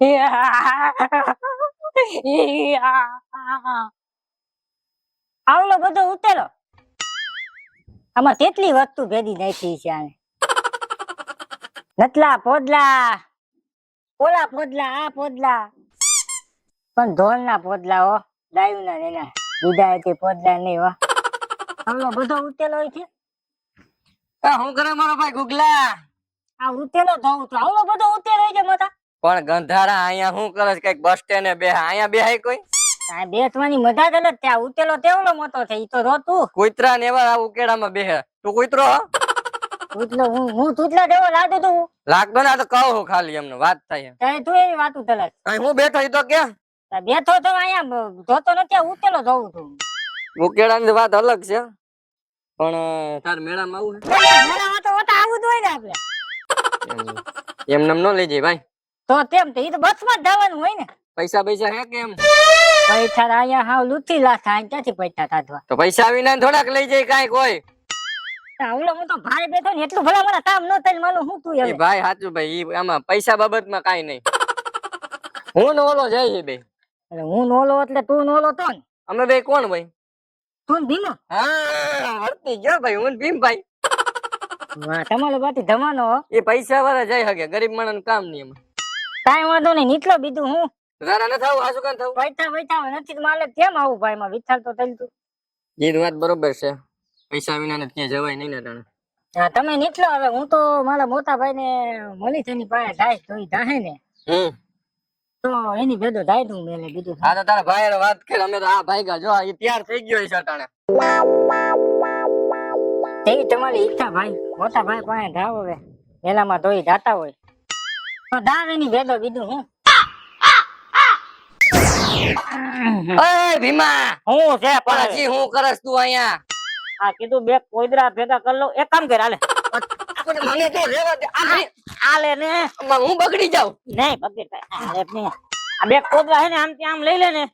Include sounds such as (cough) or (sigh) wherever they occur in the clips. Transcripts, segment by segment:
(laughs) આવલો બધો ઉતેલો આમાં કેટલી વસ્તુ ભેદી નાખી છે આને? નટલા પોદલા ઓલા પોદલા આ પોદલા. પણ ઢોલના પોદલા હો ડાયુના ને એના. બીજા તે પોદલા નહીં હો. આવલો બધો ઉતેલો હોય છે. હું કરે મારો ભાઈ ગુગલા? આ ઉતેલો ધોઉં તો આવલો બધો ઉતેલો હોય છે મોટા પણ ગંધારા અહીંયા શું કરે છે? કંઈક બસ સ્ટેન્ડ બે અહીંયા બેહાય કોઈ? આ બેસવાની મજા જ અલગ ત્યાં ઉતેલો તેવડો મોટો છે. ઈ તો રોતું. કુતરા ને એવા આ ઉકેડામાં બેહે. તું કુતરો હો? હું હું તુતલા જેવો લાગતો તું લાગતો ને તો કહું ખાલી એમને વાત થાય ત્યારે તું એવી વાતું તલાશ અહીં હું બેઠો ઈ તો કે બેઠો તો અહીંયા જોતો નથી ઉતેલો જવું તું ઉકેડાની વાત અલગ છે. પણ તાર મેળામાં આવું મેળામાં તો આવું જ હોય ને આપણે. છે એમ એમ ન લઈ જાય ભાઈ. તો તેમ તે ઈ તો બસમાં જ જવાનું હોય ને. પૈસા પૈસા હે કેમ? પૈસા અહીંયા હાવ લૂથી લાખા અહીં ત્યાંથી પૈસા કાઢવા? તો પૈસા વિના થોડાક લઈ જાય કાંઈ કોઈ. આવલો હું તો ભાઈ બેઠો ને એટલું ભલા કામ ન થાય માનું હું તું હવે? ભાઈ સાચું ભાઈ આમાં પૈસા બાબતમાં કાઈ નહીં. હું ને ઓલો જાય છે બે. એટલે હું નોલો એટલે તું નોલો તો ને. અમે બે કોણ ભાઈ? તું ભીમો? હા હરતી ગયો ભાઈ હું ને ભીમભાઈ વાહ તમારો બાટી ધમાનો એ પૈસા વાળા જઈ શકે ગરીબ માણસ કામ નહીં એમાં. કાંઈ વાંધો નહીં નીકળો બીજું હું. ન થવું પૈસા પૈસા નથી તો માલે કેમ આવું ભાઈ? માં વિચાર તો થયું તું. એ વાત બરોબર છે. પૈસા વિના ને ક્યાં જવાય નહીં ને તને હા તમે નીકળો હવે. હું તો મારા મોટા ભાઈ ને મળી તેની પાસે જાય તો ઈ જાહે ને. હમ. તો એની ભેદો થાય તું મેલે બીજું તો તારા ભાઈ વાત કરે. અમે તો આ ભાઈ ગા જો એ તૈયાર થઈ ગયો છે અટાણે તેવી તમારી ઈચ્છા ભાઈ. મોટા ભાઈ પાસે જાવ હવે. મેલામાં તોય જાતા હોય. તો દાવ ભેદો બીજું હું. ઓય ભીમા હું છે પણ. પણ હું કરસ તું અહીંયા? આ કીધું બે કોઈદરા ભેગા કરી લઉં. એક કામ કર હાલે. મને તો રેવા દે. આ ભાઈ, ને. હું બગડી જાઉં? નહીં હાલે આ બે કોદરા હે ને આમ ત્યાં આમ લઈ લે ને.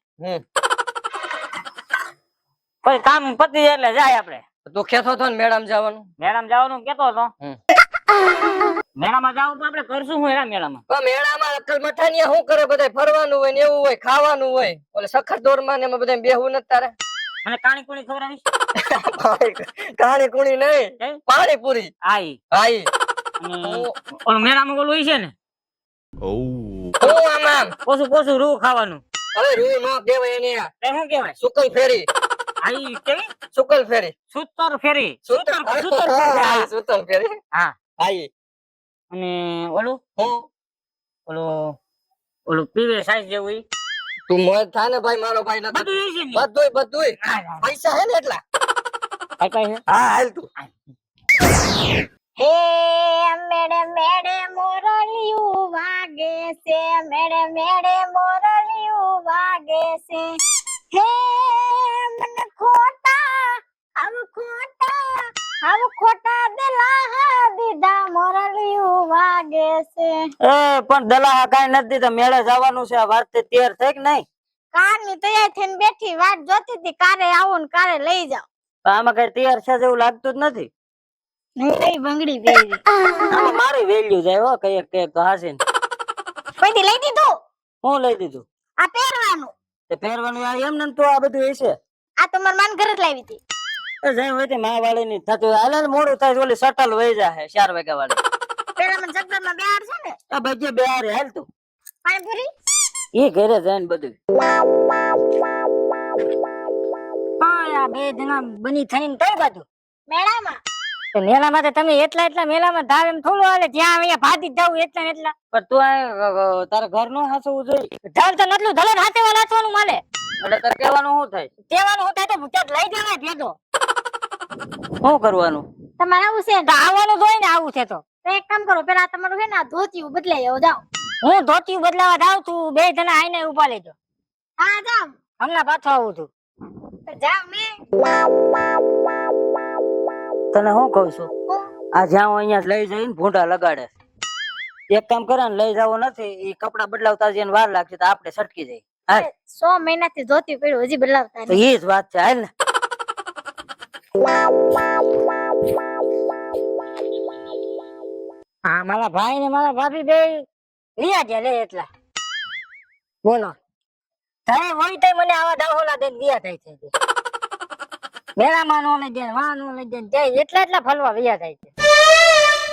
કોઈ કામ પતી જાય એટલે જાય આપણે. તું કેતો તો ને મેડમ જવાનું. મેડમ જવાનું કેતો હતો હમ. મેળામાં જાવું તો આપણે કરશું હું એના મેળામાં. પણ મેળામાં અક્કલ મઠાનિયા શું કરે બધા? ફરવાનું હોય ને એવું હોય ખાવાનું હોય. ઓલે સખત દોરમાં ને એમાં બધા બેહવું નથી તારે? મને કાણી કુણી ખવડાવીશ કહાણી કુણી નહીં. પાણી પૂરી આઈ. હાઈ અને મેળામાં ઓલું છે ને? હું આમ આમ? પોસું પોસું રૂ ખાવાનું. હવે રૂ નો કહેવાય એને. તે શું કહેવાય? સુકલ ફેરી. આઈ કેવી? સુકલ ફેરી. સુતર ફેરી. સુતર સૂતર ફેરી. સુતર ફેરી. હા. હાઈ અને ઓલું? ઓલું ઓલું પીવે સાઈઝ જેવું તું મોય થા ને ભાઈ મારો ભાઈ નથી બધું બધું હા. પૈસા હે ને એટલા? કાંઈ કાંઈ હા. હાલ તું. હે. મેડે મેડે મોરલિયું વાગે છે. મેડે મેડે મોરલિયું વાગે છે. હે મને ખોટા આવ ખોટા આવ ખોટા દિલા એ પણ દલાહા કઈ નથી તો મેળે જવાનું છે. વાત તૈયાર થઈ કે નહીં? કારની તૈયાર થઈને બેઠી વાટ જોતી હતી કારે આવો ને કારે લઈ જાઓ. આમાં કઈ તૈયાર છે એવું લાગતું જ નથી? નહીં બંગડી પહેરી મારી વેલ્યુ જાય હો કઈ કઈ ઘાસીને કોઈ લઈ દીધું? હું લઈ દીધું? આ પહેરવાનું. તે પહેરવાનું આ એમ ને તો આ બધું હશે આ તો મારા માન ઘરે જ લાવી હતી. જઈ હોય તે મા વાળી ની થતું હાલ મોડું થાય ઓલી શટલ વહી જાય ચાર વાગ્યા વાળી. પેલા મને બેહાડ છે ને? આ હાલ તું. પાણીપુરી ઈ ઘરે જાય બધું. આ બે જણા બની થઈને કઈ બાજુ. મેળામાં? તો તો તમે એટલા એટલા મેળામાં ધાવ એમ થોડું હાલે જ્યાં અહીંયા ભાતી જ જવું એટલા ને એટલા. પણ તું આ તારા ઘર નો હાસવું જોઈએ. ધાવ તો નટલું ધલન હાથે વાળ માલે. એટલે તારે કહેવાનું શું થાય? કહેવાનું શું થાય તો ક્યાંક લઈ જવાય ભેગો. શું કરવાનું? તમારે આવું છે? આવવાનું જોઈએ ને આવું છે તો. તો એક કામ કરો પેલા તમારું છે ને આ ધોતિયું બદલાઈ આવો જાઓ. હું ધોતી બદલાવા જાઉં તું બે જણા આઈને ઊભા લેજો હા જાઓ. હમણાં પાછો આવું છું. તને હું કહું છું? આ હું અહીંયા લઈ જઈને ભૂંડા લગાડે એક કામ કરે ને લઈ જવો નથી એ કપડા બદલાવતા જઈને વાર લાગશે તો આપણે સટકી જાય હાલ. સો મહિનાથી ધોતી પડ્યું હજી બદલાવતા તો એ જ વાત છે હાલ ને. હા મારા ભાઈ ને મારા ભાભી બે રિયા ગયા લે એટલા. બોલો. તારે હોય તો મને આવા દાહોલા દઈને વિયા થાય છે (laughs) મેળામાં નો લઈ દે વા નો લઈ દે જાય એટલા એટલા ફલવા વ્યા થાય છે.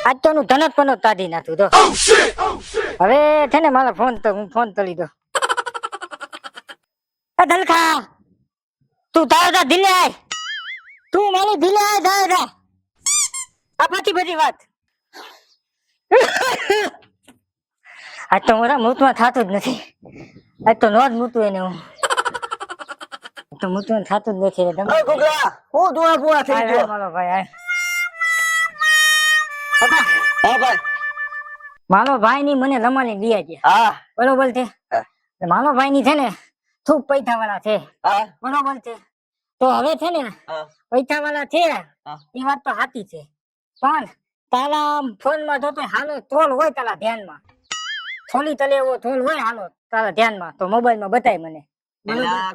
આજ તો નું ધનત પણ તાધી નાખ્યું તો. હવે છે ને મારા ફોન તો હું ફોન તળી દો (laughs) એ દલખા તું તારો તા દિલે આય. તું મારી દિલે આય તા આ પછી બધી વાત. આજ તો મારા મૃતમાં થતું જ નથી. આજ તો નો જ મૂતું એને હું. તો મૂતું થતું જ નથી તમે હું થઈ ગયો. મારો ભાઈ હા ભાઈ. મારો ભાઈ ની મને લમાણી લઈ ગયા હા. બરોબર છે. મારો ભાઈ ની છે ને ખૂબ પૈસા વાળા છે. હા. બરોબર છે? તો હવે છે ને પૈસા વાળા છે એ વાત તો સાચી છે. પણ તારા ફોનમાં જોતો હાલો તોલ હોય તારા ધ્યાનમાં. થોલી તલે એવો થોલ હોય હાલો તારા ધ્યાનમાં. તો મોબાઈલમાં બતાય મને?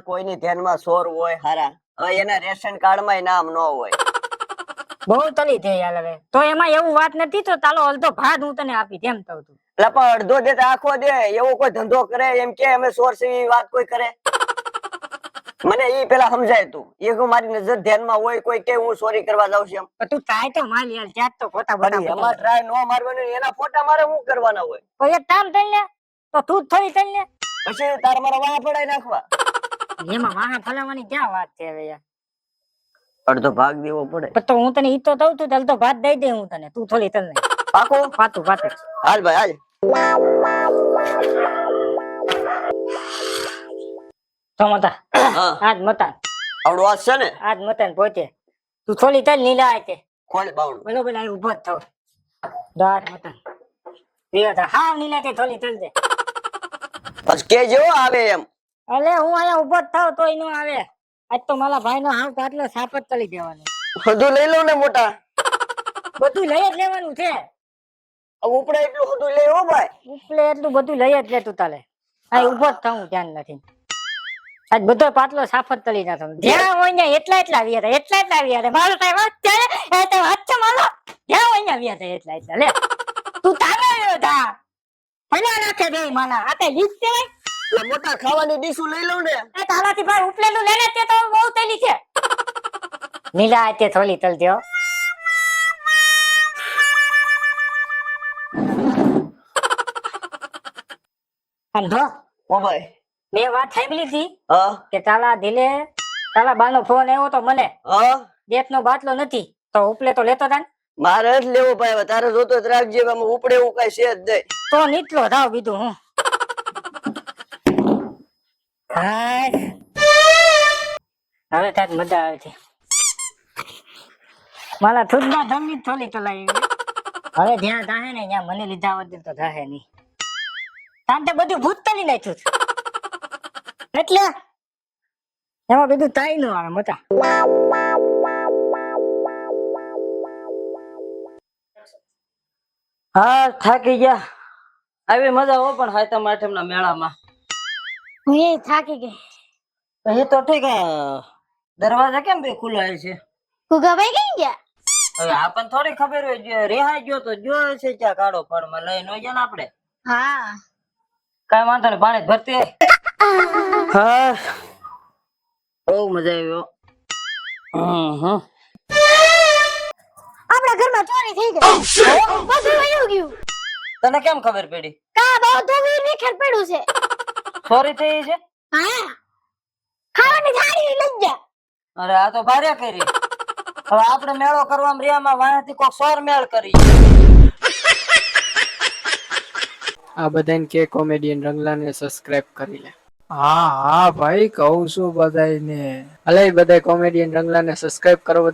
કોઈની ધ્યાનમાં સોર હોય હારા. હવે એના રેશન કાર્ડમાં નામ ન હોય. બહુ તલી થઈ યાર હવે. તો એમાં એવું વાત નથી તો તાલો અડધો ભાગ હું તને આપી તેમ કહું છું એટલે પણ અડધો દે તો આખો દે. એવો કોઈ ધંધો કરે એમ કે અમે સોર છે વાત કોઈ કરે? મને ઈ પેલા સમજાય તું એ હું મારી નજર ધ્યાનમાં હોય કોઈ કે હું સોરી કરવા જાઉં છું એમ. તું ટ્રાય તો માર યાર ત્યાં તો ફોટા બધા એમાં ટ્રાય નો મારવાનું એના ફોટા મારે શું કરવાના હોય? તો એક કામ કરી લે તો તું જ થોડી કરી લે. પછી તાર મારા વાહ પડાઈ નાખવા? એમાં વાહ ફલાવાની ક્યાં વાત છે હવે યાર? અડધો ભાગ દેવો પડે. પણ તો હું તને ઈ તો દઉં છું ચાલ તો ભાત દઈ દે હું તને તું થોડી તને પાકો? પાતું પાતું હાલ ભાઈ હાલ. તો હા. આજ મતા આવડું વાત છે ને? આજ મતા પહોંચે તું થોડી તલ નીલા આય તે ખોલ બાવડું બરોબર આ ઊભો જ તા હા નીલા તે થોડી તલ દે. પછી કે જેવો આવે એમ. અલે હું અહીંયા ઊભો જ થાવ તોય નો આવે. આજ તો મારા ભાઈ નો હાવ કાટલો સાપ જ તળી દેવાનો. બધું લઈ લઉં ને મોટા. બધું લઈ જ લેવાનું છે. ઉપડે એટલું બધું લઈ હો ભાઈ. ઉપલે એટલું બધું લઈ જ લે તું તાલે. આ ઊભો જ થવું ધ્યાન નથી. આજ બધો પાટલો સાફ જ તળી નાખો. જ્યાં હોય ને એટલા એટલા આવ્યા હતા એટલા એટલા આવ્યા હતા મારો સાહેબ અત્યારે એ વાત છે મારો. જ્યાં હોય ને આવ્યા હતા એટલા એટલા. લે તું તારે આવ્યો તા. ભલા નાખે બે માના આ તે લીક મોટા ખાવાની ડીશું લઈ લઉં ને. એ તારાથી ભાઈ ઉપલેલું લેને તે તો બહુ તેલી છે. નીલા તે થોડી તલ અને ઓ ભાઈ મેં વાત સાંભળી હતી? કે તાલા દિલે તાલા બાનો ફોન આવ્યો તો મને. હા. નો બાટલો નથી તો ઉપલે તો લેતો તા મારે જ લેવો ભાઈ હવે તારે જોતો જ રાખજે ઉપડે એવું કઈ છે જ નહીં. તો નીચલો થાવ બીજું હું. હવે તાર મજા આવે છે. મારા થૂદમાં ધમની થોલી ચલાવી હવે જ્યાં જાહે ને ત્યાં મને લીધા વગર તો જાહે નહીં. તાન તે બધું ભૂત તલી નાખ્યું. એટલે એમાં બધું તાઈ નો આવે મોટા હા થાકી ગયા. આવી મજા હો પણ હાથમ આઠમ ના મેળામાં. હું એ થાકી ગઈ. એ તો ઠીક દરવાજા કેમ બે ખુલ્લા છે? ગુગાભાઈ કઈ ગયા? હવે આપણને થોડી ખબર હોય જો રેહાઈ ગયો તો જો છે ક્યાં કાળો ફળમાં લઈ નો ને આપણે. હા. કઈ વાંધો નહીં પાણી ભરતી. હા. બહુ મજા આવી હો. હમ. હમ આપણા ઘરમાં ચોરી થઈ ગઈ. બધું વયું ગયું. તને કેમ ખબર પડી? કા બહુ ધોવી નિખેર પડ્યું છે. ચોરી થઈ છે? હા. ખાવાની થાળી લઈ જા. અરે આ તો ભારે કરી. હવે આપણે મેળો કરવામાં રિયામાં વાંથી કોક સોર મેળ કરી. આ બધાને કે કોમેડિયન રંગલાને સબસ્ક્રાઇબ કરી લે. હા હા ભાઈ કહું છું બધાને અલે બધા કોમેડિયન રંગલાને સબસ્ક્રાઇબ કરો બધા